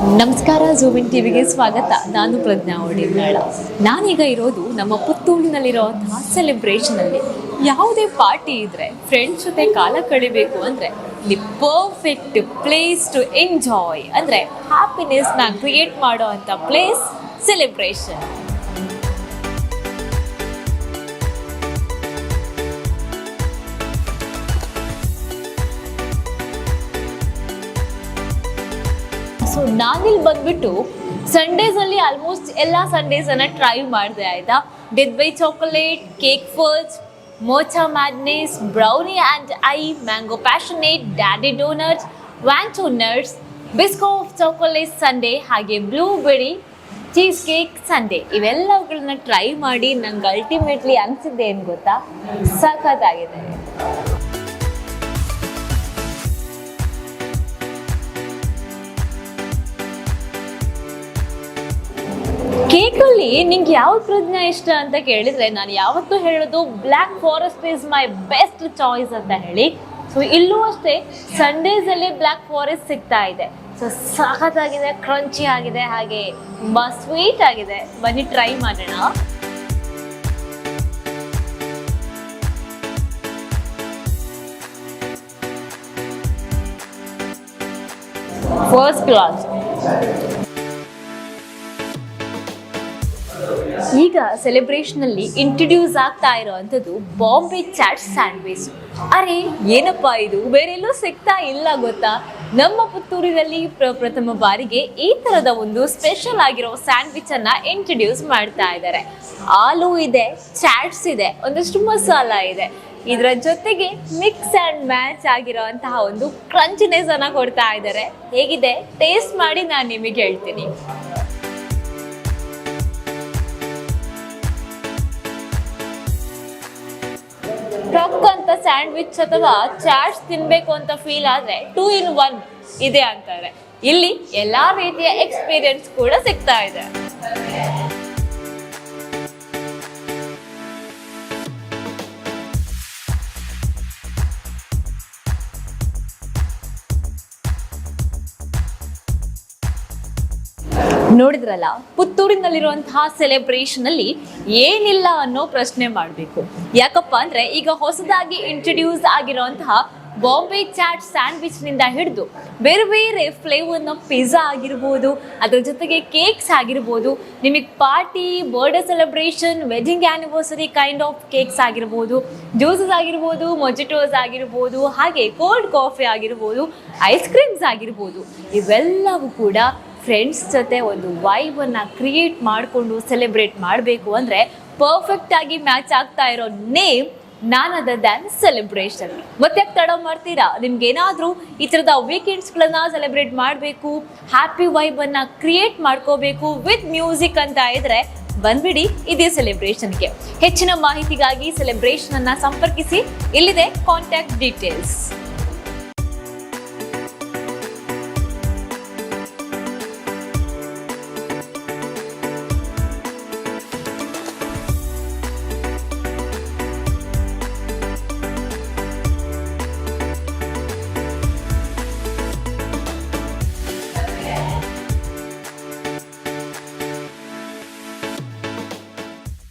ನಮಸ್ಕಾರ ಜೂಮಿನ್ ಟಿವಿಗೆ ಸ್ವಾಗತ. ನಾನು ಪ್ರಜ್ಞಾ ಒಡಿನಾಳ ನಾನೀಗ ಇರೋದು ನಮ್ಮ ಪುತ್ತೂರಿನಲ್ಲಿರುವಂತಹ ಸೆಲೆಬ್ರೇಷನ್ ಅಲ್ಲಿ. ಯಾವುದೇ ಪಾರ್ಟಿ ಇದ್ರೆ ಫ್ರೆಂಡ್ಸ್ ಜೊತೆ ಕಾಲ ಕಳಿಬೇಕು ಅಂದ್ರೆ the perfect place to enjoy ಅಂದ್ರೆ ಹ್ಯಾಪಿನೆಸ್ನ ಕ್ರಿಯೇಟ್ ಮಾಡೋ ಪ್ಲೇಸ್ ಸೆಲೆಬ್ರೇಷನ್ ಸೊ ನಾನಿಲ್ಲಿ ಬಂದ್ಬಿಟ್ಟು ಸಂಡೇಸ್ ಅಲ್ಲಿ ಆಲ್ಮೋಸ್ಟ್ ಎಲ್ಲ ಸಂಡೇಸ್ ಅನ್ನ ಟ್ರೈ ಮಾಡಿದೆ, ಆಯ್ತಾ? ಡೆತ್ ಬೈ ಚಾಕೊಲೇಟ್ ಕೇಕ್ ಫಲ್ಸ್ mocha ಮ್ಯಾಗ್ನೇಸ್ brownie and I mango passionate daddy donuts ವ್ಯಾಂಚೋ nuts ಬಿಸ್ಕೋ ಚಾಕೊಲೇಟ್ ಸಂಡೇ ಹಾಗೆ ಬ್ಲೂಬೆರಿ ಚೀಸ್ ಕೇಕ್ ಸಂಡೇ ಇವೆಲ್ಲವುಗಳನ್ನ ಟ್ರೈ ಮಾಡಿ ನಂಗೆ ಅಲ್ಟಿಮೇಟ್ಲಿ ಅನಿಸಿದ್ದೆ ಏನು ಗೊತ್ತಾ? ಸಖತ್ತಾಗಿದೆ. ಕೇಕಲ್ಲಿ ನಿಂಗೆ ಯಾವ ಪ್ರಜ್ಞೆ ಇಷ್ಟ ಅಂತ ಕೇಳಿದ್ರೆ ನಾನು ಯಾವತ್ತೂ ಹೇಳೋದು black forest is my best choice ಅಂತ ಹೇಳಿ. ಸೊ ಇಲ್ಲೂ ಅಷ್ಟೇ ಸಂಡೇಸ್ ಅಲ್ಲಿ ಬ್ಲ್ಯಾಕ್ ಫಾರೆಸ್ಟ್ ಸಿಗ್ತಾ ಇದೆ. ಸೊ ಆಗಿದೆ ಕ್ರಂಚಿ ಆಗಿದೆ, ಹಾಗೆ ತುಂಬಾ ಸ್ವೀಟ್ ಆಗಿದೆ. ಬನ್ನಿ ಟ್ರೈ ಮಾಡೋಣ. ಫಸ್ಟ್ ಕ್ಲಾಸ್ ಈಗ ಸೆಲೆಬ್ರೇಷನ್ ಅಲ್ಲಿ ಇಂಟ್ರಡ್ಯೂಸ್ ಆಗ್ತಾ ಇರೋವಂಥದ್ದು ಬಾಂಬೆ ಚಾಟ್ ಸ್ಯಾಂಡ್ವಿಚ್ ಅರೆ, ಏನಪ್ಪಾ ಇದು? ಬೇರೆಲ್ಲೂ ಸಿಗ್ತಾ ಇಲ್ಲ ಗೊತ್ತಾ? ನಮ್ಮ ಪುತ್ತೂರಿನಲ್ಲಿ ಪ್ರ- ಪ್ರಥಮ ಬಾರಿಗೆ ಈ ತರದ ಒಂದು ಸ್ಪೆಷಲ್ ಆಗಿರೋ ಸ್ಯಾಂಡ್ವಿಚ್ ಅನ್ನ ಇಂಟ್ರಡ್ಯೂಸ್ ಮಾಡ್ತಾ ಇದ್ದಾರೆ. ಆಲೂ ಇದೆ ಚಾಟ್ಸ್ ಇದೆ, ಒಂದಷ್ಟು ಮಸಾಲ ಇದೆ. ಇದರ ಜೊತೆಗೆ ಮಿಕ್ಸ್ ಅಂಡ್ ಮ್ಯಾಚ್ ಆಗಿರೋಂತಹ ಒಂದು ಕ್ರಂಚಿನೆಸ್ ಅನ್ನ ಕೊಡ್ತಾ ಇದ್ದಾರೆ. ಹೇಗಿದೆ? ಟೇಸ್ಟ್ ಮಾಡಿ ನಾನು ನಿಮಗೆ ಹೇಳ್ತೀನಿ. ಸ್ಯಾಂಡ್ವಿಚ್ ಅಥವಾ ಚಾಟ್ಸ್ ತಿನ್ಬೇಕು ಅಂತ ಫೀಲ್ ಆದ್ರೆ ಟೂ ಇನ್ ಒನ್ ಇದೆ ಅಂತಾರೆ. ಇಲ್ಲಿ ಎಲ್ಲಾ ರೀತಿಯ ಎಕ್ಸ್ಪೀರಿಯನ್ಸ್ ಕೂಡ ಸಿಗ್ತಾ ಇದೆ. ನೋಡಿದ್ರಲ್ಲ, ಪುತ್ತೂರಿನಲ್ಲಿರುವಂತಹ ಸೆಲೆಬ್ರೇಷನ್ ಅಲ್ಲಿ ಏನಿಲ್ಲ ಅನ್ನೋ ಪ್ರಶ್ನೆ ಮಾಡಬೇಕು. ಯಾಕಪ್ಪ ಅಂದ್ರೆ ಈಗ ಹೊಸದಾಗಿ ಇಂಟ್ರೊಡ್ಯೂಸ್ ಆಗಿರುವಂತಹ ಬಾಂಬೆ ಚಾಟ್ ಸ್ಯಾಂಡ್ವಿಚ್ನಿಂದ ಹಿಡಿದು ಬೇರೆ ಬೇರೆ ಫ್ಲೇವರ್ನ ಪಿಜ್ಜಾ ಆಗಿರ್ಬೋದು, ಅದ್ರ ಜೊತೆಗೆ ಕೇಕ್ಸ್ ಆಗಿರ್ಬೋದು, ನಿಮಗೆ party birthday celebration wedding anniversary kind of cakes ಆಗಿರ್ಬೋದು ಜ್ಯೂಸಸ್ ಆಗಿರ್ಬೋದು ಮೊಜಿಟೋಸ್ ಆಗಿರ್ಬೋದು, ಹಾಗೆ ಕೋಲ್ಡ್ ಕಾಫಿ ಆಗಿರ್ಬೋದು ಐಸ್ ಕ್ರೀಮ್ಸ್ ಆಗಿರ್ಬೋದು, ಇವೆಲ್ಲವೂ ಕೂಡ ಫ್ರೆಂಡ್ಸ್ ಜೊತೆ ಒಂದು ವೈಬನ್ನು ಕ್ರಿಯೇಟ್ ಮಾಡಿಕೊಂಡು ಸೆಲೆಬ್ರೇಟ್ ಮಾಡಬೇಕು ಅಂದರೆ ಪರ್ಫೆಕ್ಟ್ ಆಗಿ ಮ್ಯಾಚ್ ಆಗ್ತಾ ಇರೋ name none other than celebration ಮತ್ತೆ ತಡ ಮಾಡ್ತೀರಾ? ನಿಮ್ಗೆ ಏನಾದರೂ ಈ ಥರದ ವೀಕೆಂಡ್ಸ್ಗಳನ್ನ ಸೆಲೆಬ್ರೇಟ್ ಮಾಡಬೇಕು ಹ್ಯಾಪಿ ವೈಬನ್ನು ಕ್ರಿಯೇಟ್ ಮಾಡ್ಕೋಬೇಕು ವಿತ್ ಮ್ಯೂಸಿಕ್ ಅಂತ ಇದ್ರೆ ಬಂದ್ಬಿಡಿ ಇದೇ ಸೆಲೆಬ್ರೇಷನ್ಗೆ ಹೆಚ್ಚಿನ ಮಾಹಿತಿಗಾಗಿ ಸೆಲೆಬ್ರೇಷನ್ ಅನ್ನ ಸಂಪರ್ಕಿಸಿ. ಇಲ್ಲಿದೆ ಕಾಂಟ್ಯಾಕ್ಟ್ ಡೀಟೇಲ್ಸ್